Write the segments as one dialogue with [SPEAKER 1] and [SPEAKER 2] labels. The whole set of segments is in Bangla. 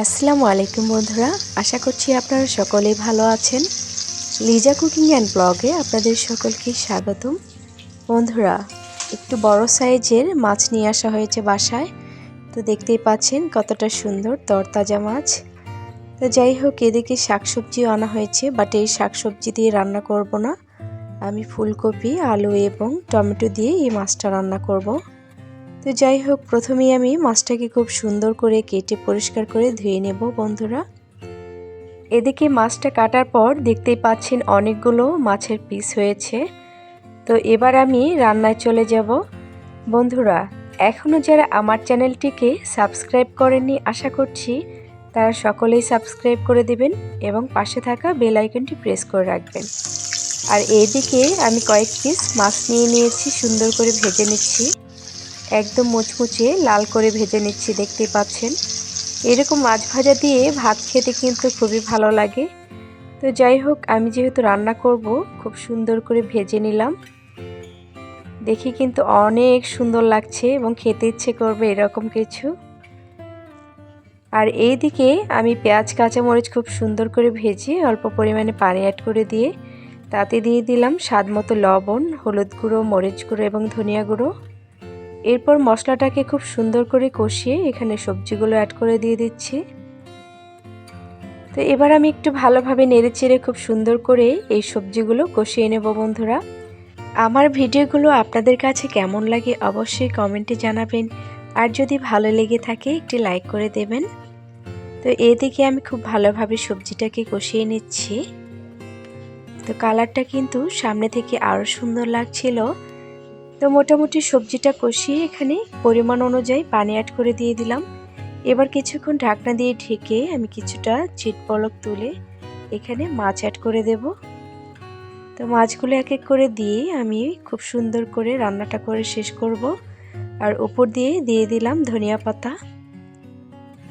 [SPEAKER 1] আসসালামু আলাইকুম বন্ধুরা, আশা করছি আপনারা সকলেই ভালো আছেন। লিজা কুকিং অ্যান্ড ব্লগে আপনাদের সকলকে স্বাগতম। বন্ধুরা, একটু বড় সাইজের মাছ নিয়ে আসা হয়েছে বাসায়। তো দেখতেই পাচ্ছেন কতটা সুন্দর তরতাজা মাছ। তো যাই হোক, এদিকে শাকসবজিও আনা হয়েছে বাট এই শাকসবজি দিয়ে রান্না করব না। আমি ফুলকপি, আলু এবং টমেটো দিয়ে এই মাছটা রান্না করব। তো যাই হোক, প্রথমেই আমি মাছটাকে খুব সুন্দর করে কেটে পরিষ্কার করে ধুয়ে নেব, বন্ধুরা। এদিকে মাছটা কাটার পর দেখতেই পাচ্ছেন অনেকগুলো মাছের পিস হয়েছে। তো এবার আমি রান্নায় চলে যাব। বন্ধুরা এখনও যারা আমার চ্যানেলটিকে সাবস্ক্রাইব করেননি, আশা করছি তারা সকলেই সাবস্ক্রাইব করে দেবেন এবং পাশে থাকা বেল আইকনটি প্রেস করে রাখবেন। আর এইদিকে আমি কয়েক পিস মাছ নিয়ে নিয়েছি, সুন্দর করে ভেজে নিচ্ছি। একদম মুচমুচে লাল করে ভেজে নিচ্ছি, দেখতেই পাচ্ছেন। এরকম মাছ ভাজা দিয়ে ভাত খেতে কিন্তু খুবই ভালো লাগে। তো যাই হোক, আমি যেহেতু রান্না করব, খুব সুন্দর করে ভেজে নিলাম। দেখি কিন্তু অনেক সুন্দর লাগছে এবং খেতে ইচ্ছে করবে এরকম কিছু। আর এই দিকে আমি পেঁয়াজ, কাঁচামরিচ খুব সুন্দর করে ভেজে অল্প পরিমাণে পানি অ্যাড করে দিয়ে তাতে দিয়ে দিলাম স্বাদ মতো লবণ, হলুদ গুঁড়ো, মরিচ গুঁড়ো এবং ধনিয়া গুঁড়ো। এরপর মশলাটাকে খুব সুন্দর করে কষিয়ে এখানে সবজিগুলো অ্যাড করে দিয়ে দিচ্ছি। তো এবার আমি একটু ভালোভাবে নেড়ে চেড়ে খুব সুন্দর করে এই সবজিগুলো কষিয়ে নেব বন্ধুরা। আমার ভিডিওগুলো আপনাদের কাছে কেমন লাগে অবশ্যই কমেন্টে জানাবেন। আর যদি ভালো লেগে থাকে, একটি লাইক করে দেবেন। তো এদিকে আমি খুব ভালোভাবে সবজিটাকে কষিয়ে নিচ্ছি। তো কালারটা কিন্তু সামনে থেকে আরও সুন্দর লাগছিল। তো মোটামুটি সবজিটা কষিয়ে এখানে পরিমাণ অনুযায়ী পানি অ্যাড করে দিয়ে দিলাম। এবার কিছুক্ষণ ঢাকনা দিয়ে ঢেকে আমি কিছুটা চিট পলক তুলে এখানে মাছ অ্যাড করে দেব। তো মাছগুলো এক এক করে দিয়ে আমি খুব সুন্দর করে রান্নাটা করে শেষ করব। আর উপর দিয়ে দিয়ে দিলাম ধনিয়া পাতা।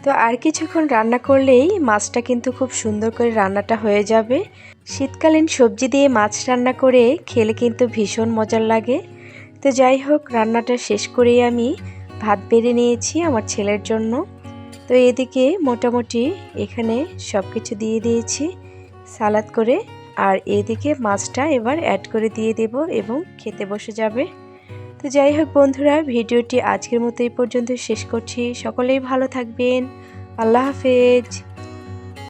[SPEAKER 1] তো আর কিছুক্ষণ রান্না করলেই মাছটা কিন্তু খুব সুন্দর করে রান্নাটা হয়ে যাবে। শীতকালীন সবজি দিয়ে মাছ রান্না করে খেলে কিন্তু ভীষণ মজার লাগে। তো যাই হোক, রান্নাটা শেষ করেই আমি ভাত বেড়ে নিয়েছি আমার ছেলের জন্য। তো এদিকে মোটামুটি এখানে সব কিছু দিয়ে দিয়েছি সালাদ করে। আর এদিকে মাছটা এবার অ্যাড করে দিয়ে দেব এবং খেতে বসে যাবে। তো যাই হোক বন্ধুরা, ভিডিওটি আজকের মতো এই পর্যন্ত শেষ করছি। সকলেই ভালো থাকবেন। আল্লাহ হাফেজ।